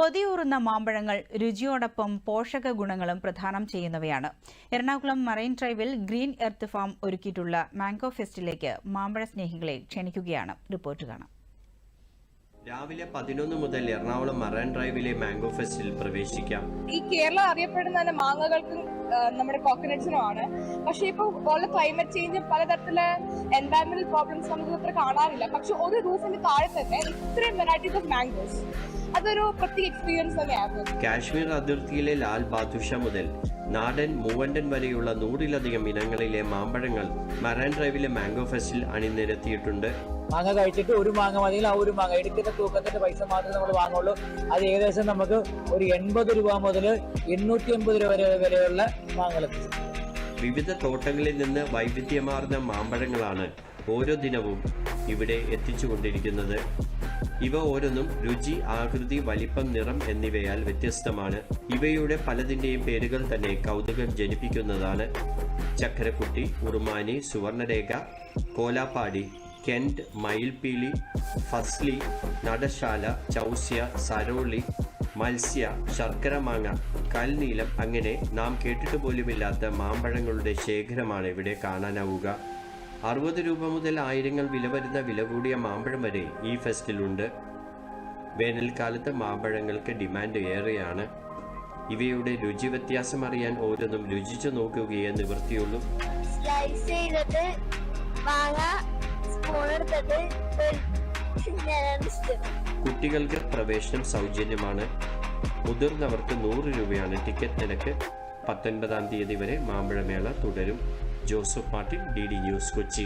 കൊതിയൂറുന്ന മാമ്പഴങ്ങൾ രുചിയോടൊപ്പം പോഷക ഗുണങ്ങളും പ്രദാനം ചെയ്യുന്നവയാണ്. എറണാകുളം മറൈൻ ഡ്രൈവിൽ ഗ്രീൻ എർത്ത് ഫാം ഒരുക്കിയിട്ടുള്ള മാംഗോ ഫെസ്റ്റിലേക്ക് മാമ്പഴ സ്നേഹികളെ ക്ഷണിക്കുകയാണ്. റിപ്പോർട്ട് കാണാം. രാവിലെ പതിനൊന്ന് മുതൽ എറണാകുളം മറൈൻ ഡ്രൈവിലെ മാംഗോ ഫെസ്റ്റിൽ പ്രവേശിക്കാം. ഈ കേരളം അറിയപ്പെടുന്ന തന്നെ മാങ്ങകൾക്കും നമ്മുടെ നമ്മുടെ കോക്കനട്സിനുമാണ് പക്ഷെ ഇപ്പൊ ഉള്ള ക്ലൈമറ്റ് ചേഞ്ചും പലതരത്തിലെ എൻവയറമെന്റൽ പ്രോബ്ലംസ് നമുക്ക് അത്ര കാണാറില്ല പക്ഷെ ഒരു റൂഫിന്റെ താഴെ തന്നെ ഇത്രയും വെറൈറ്റീസ് ഓഫ് മാംഗോസ് അതൊരു പ്രത്യേക എക്സ്പീരിയൻസ് തന്നെയായിരുന്നു കാശ്മീർ അതിർത്തിയിലെ ലാൽ ബാദുഷ മുതൽ നാടൻ മൂവണ്ടൻ വരെയുള്ള നൂറിലധികം ഇനങ്ങളിലെ മാമ്പഴങ്ങൾ മറൈൻ ഡ്രൈവിലെ മാംഗോ ഫെസ്റ്റിൽ അണിനിരത്തിയിട്ടുണ്ട്. മാങ്ങ കഴിച്ചിട്ട് ഒരു മാങ്ങ മതിയിൽ ആ ഒരു മാങ്ങ എടുക്കുന്ന തൂക്കത്തിന്റെ പൈസ മാത്രമേ നമ്മൾ വാങ്ങുള്ളൂ. അത് ഏകദേശം നമുക്ക് ഒരു എൺപത് രൂപ മുതൽ എണ്ണൂറ്റി എൺപത് രൂപ വരെ വരെയുള്ള മാങ്ങകൾ വിവിധ തോട്ടങ്ങളിൽ നിന്ന് വൈവിധ്യമാർന്ന മാമ്പഴങ്ങളാണ് ഓരോ ദിനവും ഇവിടെ എത്തിച്ചുകൊണ്ടിരിക്കുന്നത്. ഇവ ഓരോന്നും രുചി ആകൃതി വലിപ്പം നിറം എന്നിവയാൽ വ്യത്യസ്തമാണ്. ഇവയുടെ പലതിന്റെയും പേരുകൾ തന്നെ കൗതുകം ജനിപ്പിക്കുന്നതാണ്. ചക്കരക്കുട്ടി ഉറുമാനി സുവർണരേഖ കോലാപ്പാടി കെന്റ് മയിൽപീലി ഫസ്ലി നടശാല ചൗസ്യ സരോളി മത്സ്യ ശർക്കര മാങ്ങ കൽനീലം അങ്ങനെ നാം കേട്ടിട്ട് പോലുമില്ലാത്ത മാമ്പഴങ്ങളുടെ ശേഖരമാണ് ഇവിടെ കാണാനാവുക. അറുപത് രൂപ മുതൽ ആയിരങ്ങൾ വില വരുന്ന വില കൂടിയ മാമ്പഴം വരെ ഈ ഫെസ്റ്റിലുണ്ട്. വേനൽക്കാലത്ത് മാമ്പഴങ്ങൾക്ക് ഡിമാൻഡ് ഏറെയാണ്. ഇവയുടെ രുചി വ്യത്യാസം അറിയാൻ ഓരോന്നും രുചിച്ചു നോക്കുകയേ നിവൃത്തിയുള്ളൂ. സ്ലൈസ് ചെയ്തത് മാങ്ങ സ്പൂൺ എടുത്തിട്ട് കുട്ടികൾക്ക് പ്രവേശനം സൗജന്യമാണ്. മുതിർന്നവർക്ക് നൂറ് രൂപയാണ് ടിക്കറ്റ് നിരക്ക്. പത്തൊൻപതാം തീയതി വരെ മാമ്പഴമേള തുടരും. జోసఫ్ మార్టిన్ డీడీ న్యూస్కి వచ్చి